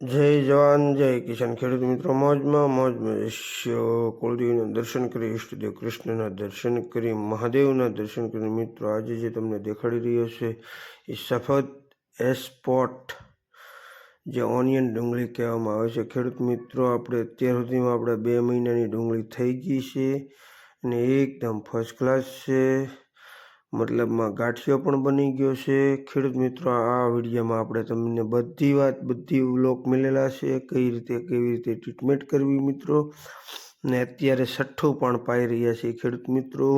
જય જવાન, જય કિસાન. ખેડૂત મિત્રો, મોજમાં મોજ યશ્ય કુળદેવીના દર્શન કરી, ઈષ્ટદેવ કૃષ્ણના દર્શન કરી, મહાદેવના દર્શન કરી. મિત્રો, આજે જે તમને દેખાડી રહ્યો છે, એ સફદ એસ્પોટ, જે ઓનિયન ડુંગળી કહેવામાં આવે છે. ખેડૂત મિત્રો, આપણે અત્યાર સુધીમાં આપણે બે મહિનાની ડુંગળી થઈ ગઈ છે અને એકદમ ફર્સ્ટ ક્લાસ છે. મતલબમાં ગાંઠિયો પણ બની ગયો છે. ખેડૂત મિત્રો, આ વિડીયોમાં આપણે તમને બધી વાત, બધી વ્લોગ મળેલા છે. કઈ રીતે, કેવી રીતે ટ્રીટમેન્ટ કરવી મિત્રો? ને અત્યારે છઠ્ઠું પણ પાઈ રહ્યા છે ખેડૂત મિત્રો.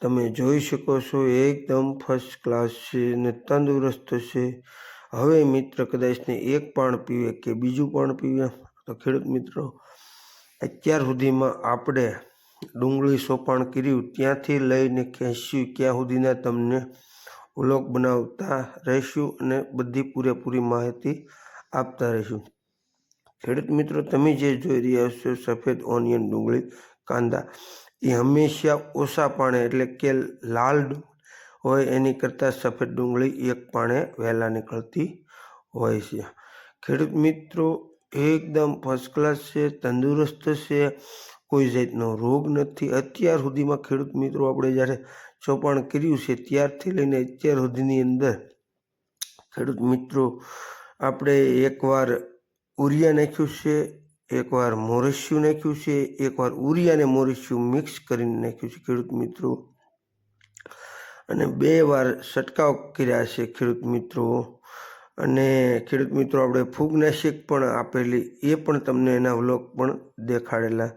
તમે જોઈ શકો છો, એકદમ ફર્સ્ટ ક્લાસ છે ને તંદુરસ્ત છે. હવે મિત્ર કદાચ ને એક પણ પીવે કે બીજું પણ પીવે, તો ખેડૂત મિત્રો, અત્યાર સુધીમાં આપણે ડુંગળી સોપાણ કર્યું. ત્યાંથી લઈને ખેંચ્યું. ક્યાં સુધીના તમને વ્લોગ બનાવતા રહીશું અને બધી પૂરેપૂરી માહિતી આપતા રહીશું. ખેડૂત મિત્રો, તમે જે જોઈ રહ્યા છો, સફેદ ઓનિયન, ડુંગળી, કાંદા, એ હંમેશા ઓછા પાણે એટલે કે લાલ હોય એની કરતાં સફેદ ડુંગળી એક પાણે વહેલા નીકળતી હોય છે. ખેડૂત મિત્રો એકદમ ફર્સ્ટ ક્લાસ છે, તંદુરસ્ત છે કોઈ જાતનો રોગ નથી. અત્યાર સુધીમાં ખેડૂત મિત્રો આપણે જ્યારે ચોપાણ કર્યું છે, ત્યારથી લઈને અત્યાર સુધીની અંદર ખેડૂત મિત્રો, આપણે એકવાર ઉરિયા નાખ્યું છે, એકવાર મોરેશિયું નાખ્યું છે, એકવાર ઉરિયા અને મોરેશિયું મિક્સ કરીને નાખ્યું છે ખેડૂત મિત્રો. અને બે વાર છંટકાવ કર્યા છે ખેડૂત મિત્રો. અને ખેડૂત મિત્રો, આપણે ફૂગનાશક પણ આપેલી, એ પણ તમને એના વ્લોગ પણ દેખાડેલા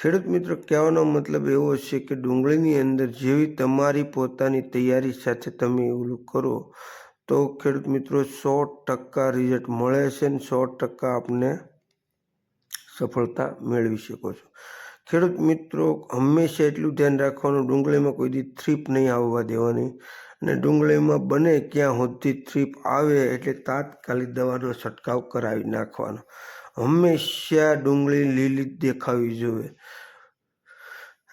ખેડૂત મિત્રો, કહેવાનો મતલબ એવો છે કે ડુંગળીની અંદર જેવી તમારી પોતાની તૈયારી સાથે તમે એવું કરો, તો ખેડૂત મિત્રો સો ટકા રિઝલ્ટ મળે છે ને સો ટકા આપને સફળતા મેળવી શકો છો. ખેડૂત મિત્રો, હંમેશા એટલું ધ્યાન રાખવાનું, ડુંગળીમાં કોઈ દી થ્રીપ નહીં આવવા દેવાની. અને ડુંગળીમાં બને ક્યાં સુધી થ્રીપ આવે એટલે તાત્કાલિક દવાનો છંટકાવ કરાવી નાખવાનો. હંમેશા ડુંગળી લીલી દેખાવી જોઈએ.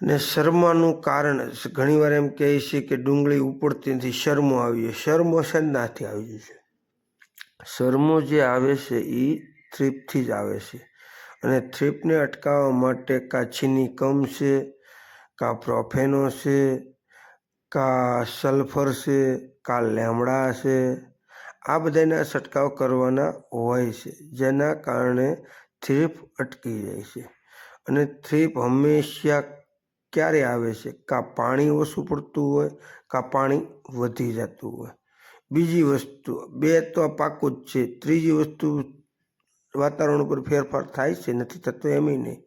અને શર્માનું કારણ ઘણીવાર એમ કહે છે કે ડુંગળી ઉપડતીથી શરમો આવી જાય. શરમો શેનાથી આવી છે શરમો જે આવે છે એ થ્રીપથી જ આવે છે. અને થ્રીપને અટકાવવા માટે કાછીની કમ છે, કાં પ્રોફેનો છે કાં સલ્ફર છે, કાં લેમડા છે, આ બધાના છંટકાવ કરવાના હોય છે, જેના કારણે થ્રીપ અટકી જાય છે. અને થ્રીપ હંમેશા ક્યારે આવે છે? કાં પાણી ઓછું પડતું હોય, કાં પાણી વધી જતું હોય. બીજી વસ્તુ, બે તો પાકું જ છે. ત્રીજી વસ્તુ, વાતાવરણ ઉપર ફેરફાર થાય છે, નથી થતો એમ નહીં.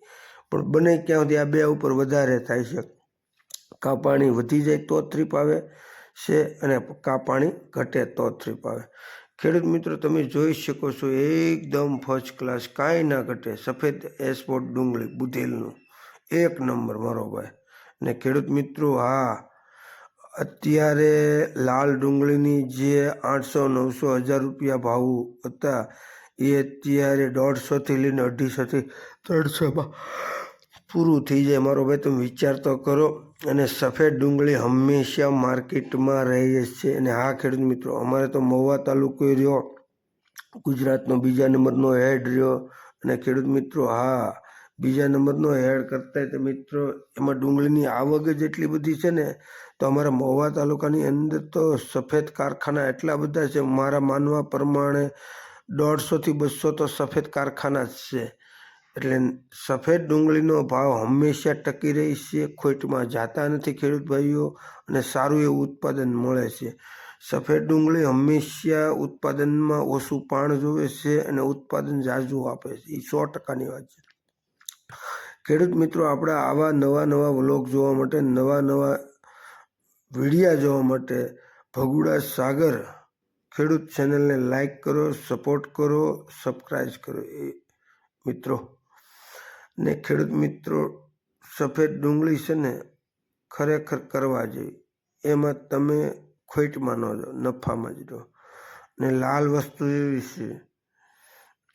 પણ બને ક્યાં સુધી આ બે ઉપર વધારે થાય છે? કાં પાણી વધી જાય તો થ્રીપ આવે છે અને કાપાણી ઘટે તો થ્રીપ આવે. ખેડૂત મિત્રો, તમે જોઈ શકો છો એકદમ ફર્સ્ટ ક્લાસ કાંઈ ના ઘટે. સફેદ એસપોર્ટ ડુંગળી, બુધેલનું. એક નંબર મારો ભાઈ. ને ખેડૂત મિત્રો, હા, અત્યારે લાલ ડુંગળીની જે આઠસો, નવસો હજાર રૂપિયા ભાવ હતા, એ અત્યારે દોઢસોથી લઈને અઢીસોથી ત્રણસોમાં પૂરું થઈ જાય. મારો ભાઈ, તમે વિચાર તો કરો. અને સફેદ ડુંગળી હંમેશા માર્કેટમાં રહે છે. અને હા, ખેડૂત મિત્રો, અમારે તો મહુવા તાલુકો રહ્યો. ગુજરાતનો બીજા નંબરનો હેડ રહ્યો. અને ખેડૂત મિત્રો, હા, બીજા નંબરનો હેડ કરતા તો મિત્રો, એમાં ડુંગળીની આવક જ એટલી બધી છે ને, તો અમારા મહુવા તાલુકાની અંદર તો સફેદ કારખાના એટલા બધા છે. મારા માનવા પ્રમાણે દોઢસોથી બસો તો સફેદ કારખાના જ છે. એટલે સફેદ ડુંગળીનો ભાવ હંમેશા ટકી રહી છે, ખોટમાં જાતા નથી ખેડૂત ભાઈઓ અને સારું એવું ઉત્પાદન મળે છે. સફેદ ડુંગળી હંમેશા ઉત્પાદનમાં ઓછું પાણ જોવે છે અને ઉત્પાદન ઝાઝું આપે છે. એ સો ટકાની વાત છે. ખેડૂત મિત્રો, આપણે આવા નવા નવા વ્લોગ જોવા માટે, નવા નવા વિડીયા જોવા માટે ભગુડા સાગર ખેડૂત ચેનલને લાઈક કરો, સપોર્ટ કરો સબસ્ક્રાઈબ કરો. એ મિત્રો ને ખેડૂત મિત્રો સફેદ ડુંગળી છે ને ખરેખર કરવા જોઈએ એમાં તમે ખોટમાં ન જાઓ, નફામાં જ રહો. ને લાલ વસ્તુ એવી છે,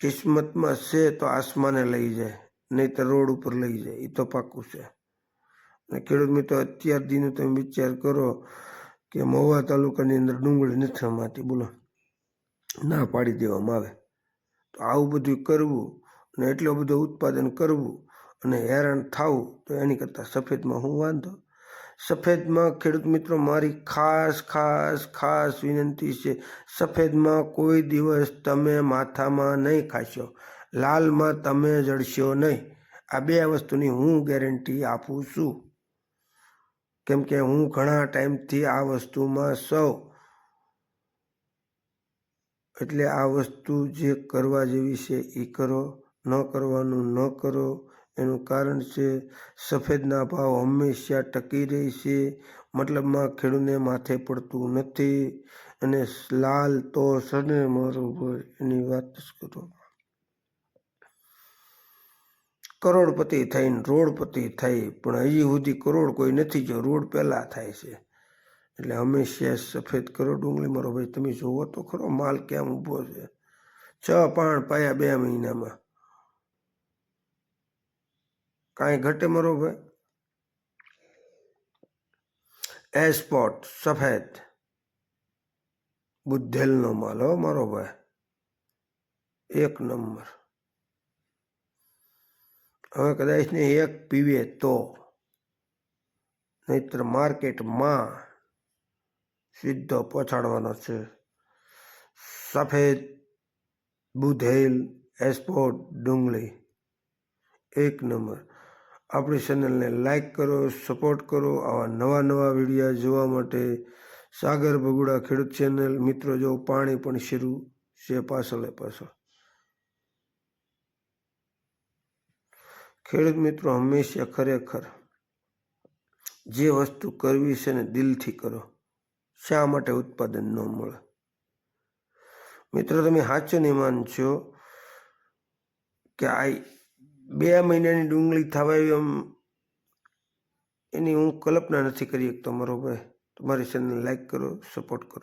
કિસ્મતમાં છે તો આસમાને લઈ જાય, નહીં તો રોડ ઉપર લઈ જાય એ તો પાક્કું છે. અને ખેડૂત મિત્રો, અત્યાર દીનો તમે વિચાર કરો કે મહુવા તાલુકાની અંદર ડુંગળી નથી રમાતી, બોલો. ના પાડી દેવામાં આવે. તો આવું બધું કરવું અને એટલું બધું ઉત્પાદન કરવું અને હેરાન થવું, તો એની કરતાં સફેદમાં હું વાંધો. સફેદમાં ખેડૂત મિત્રો, મારી ખાસ ખાસ ખાસ વિનંતી છે, સફેદમાં કોઈ દિવસ તમે માથામાં નહીં ખાશો, લાલમાં તમે જડશો નહીં. આ બે વસ્તુની હું ગેરંટી આપું છું. કેમ કે હું ઘણા ટાઈમથી આ વસ્તુમાં સૌ. એટલે આ વસ્તુ જે કરવા જેવી છે એ કરો. ન કરવાનું ન કરો. એનું કારણ છે, સફેદના ભાવ હંમેશા ટકી રહે છે. મતલબમાં ખેડૂને માથે પડતું નથી અને લાલ તો સને મારો હોય એની વાત જ કરો. કરોડપતિ થઈને રોડપતિ થઈ, પણ હજી સુધી કરોડ કોઈ નથી જો રોડ પહેલાં થાય છે. એટલે હંમેશા સફેદ કરો ડુંગળી મારો ભાઈ. તમે જોવો તો ખરો, માલ કેમ ઊભો છે? છ પાણ પાયા બે મહિનામાં. કાંઈ ઘટે મારો ભાઈ એસ્પોટ સફેદ બુદ્ધેલનો માલ હો મારો ભાઈ એક નંબર હવે કદાચ ને એક પીવે તો નહીતર માર્કેટમાં સીધો પહોંચાડવાનો છે સફેદ બુધેલ એસ્પોર્ટ ડુંગળી એક નંબર આપણી ચેનલને લાઈક કરો, સપોર્ટ કરો. આવા નવા નવા વિડીયા જોવા માટે સાગર ભગુડા ખેડૂત ચેનલ. મિત્રો, જો પાણી પણ શરૂ છે પાછળ પાછળ. ખેડૂત મિત્રો, હંમેશા ખરેખર જે વસ્તુ કરવી છે ને દિલથી કરો. શા માટે ઉત્પાદન ન મળે? મિત્રો, તમે સાચું નહીં માનશો કે આ બે મહિનાની ડુંગળી થવા એવી આમ એની હું કલ્પના નથી કરી શકતો મારો ભાઈ. તમારી ચેનલ લાઈક કરો સપોર્ટ કરો.